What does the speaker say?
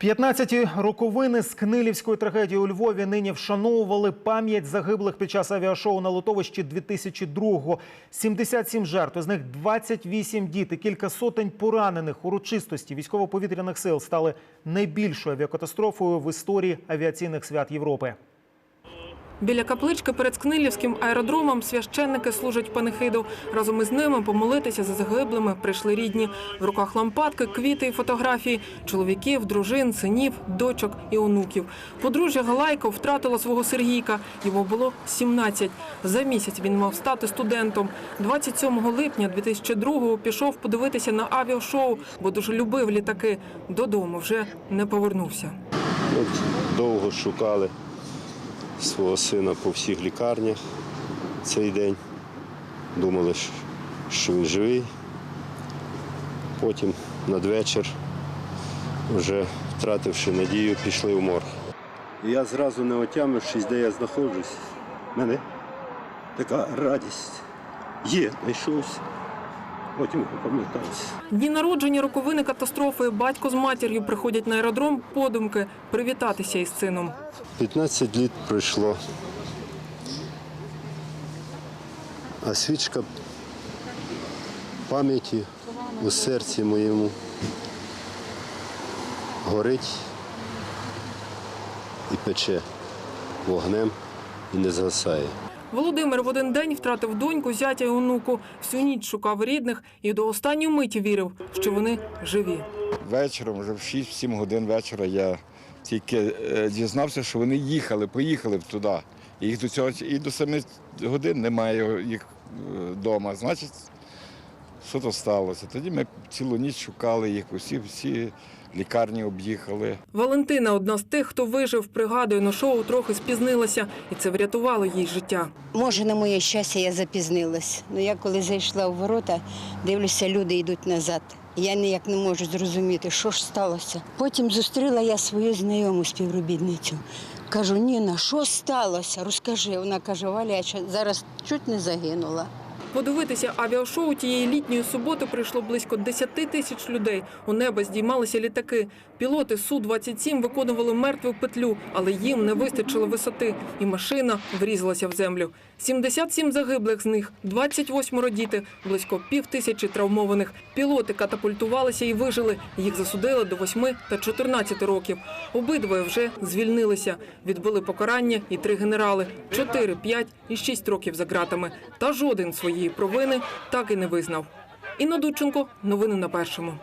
15 роковини з Книлівської трагедії у Львові нині вшановували пам'ять загиблих під час авіашоу на Лотовищі 2002-го. 77 жертв, з них 28 діти, кілька сотень поранених. Урочистості військово-повітряних сил стали найбільшою авіакатастрофою в історії авіаційних свят Європи. Біля каплички перед Скнилівським аеродромом священники служать панихиду. Разом із ними помолитися за загиблими прийшли рідні. В руках лампадки, квіти і фотографії чоловіків, дружин, синів, дочок і онуків. Подружжя Галайко втратило свого Сергійка. Йому було 17. За місяць він мав стати студентом. 27 липня 2002-го пішов подивитися на авіашоу, бо дуже любив літаки. Додому вже не повернувся. Довго шукали свого сина по всіх лікарнях цей день. Думали, що- він живий. Потім надвечір, вже втративши надію, пішли в морг. Я зразу не отямившись, де я знаходжусь. в мене така радість. Є, знайшовся. Потім пам'ятався. Дні народження роковини катастрофи. Батько з матір'ю приходять на аеродром подумки привітатися із сином. 15 літ пройшло. А свічка пам'яті у серці моєму горить і пече вогнем і не згасає. Володимир в один день втратив доньку, зятя і онуку. Всю ніч шукав рідних і до останньої миті вірив, що вони живі. Вечором, вже в 6-7 годин вечора я тільки е, дізнався, що вони їхали, поїхали б туди. Їх до цього і до 7 годин немає їх вдома. Значить, що то сталося? Тоді ми цілу ніч шукали їх, усі, всі лікарні об'їхали. Валентина одна з тих, хто вижив, пригадує, на шоу трохи спізнилася, і це врятувало їй життя. Може, на моє щастя, я запізнилась. Ну я коли зайшла в ворота, дивлюся, люди йдуть назад. Я ніяк не можу зрозуміти, що ж сталося. Потім зустріла я свою знайому співробітницю. Кажу, Ніна, що сталося? Розкажи. Вона каже, Валя, я зараз чуть не загинула. Подивитися авіашоу тієї літньої суботи прийшло близько 10 тисяч людей. У небо здіймалися літаки. Пілоти Су-27 виконували мертву петлю, але їм не вистачило висоти, і машина врізалася в землю. 77 загиблих з них, 28 діти, близько пів тисячі травмованих. Пілоти катапультувалися і вижили. Їх засудили до 8 та 14 років. Обидвоє вже звільнилися. Відбули покарання і три генерали: 4, 5 і 6 років за ґратами. Та жоден своєї провини так і не визнав. Інна Дудченко, новини на першому.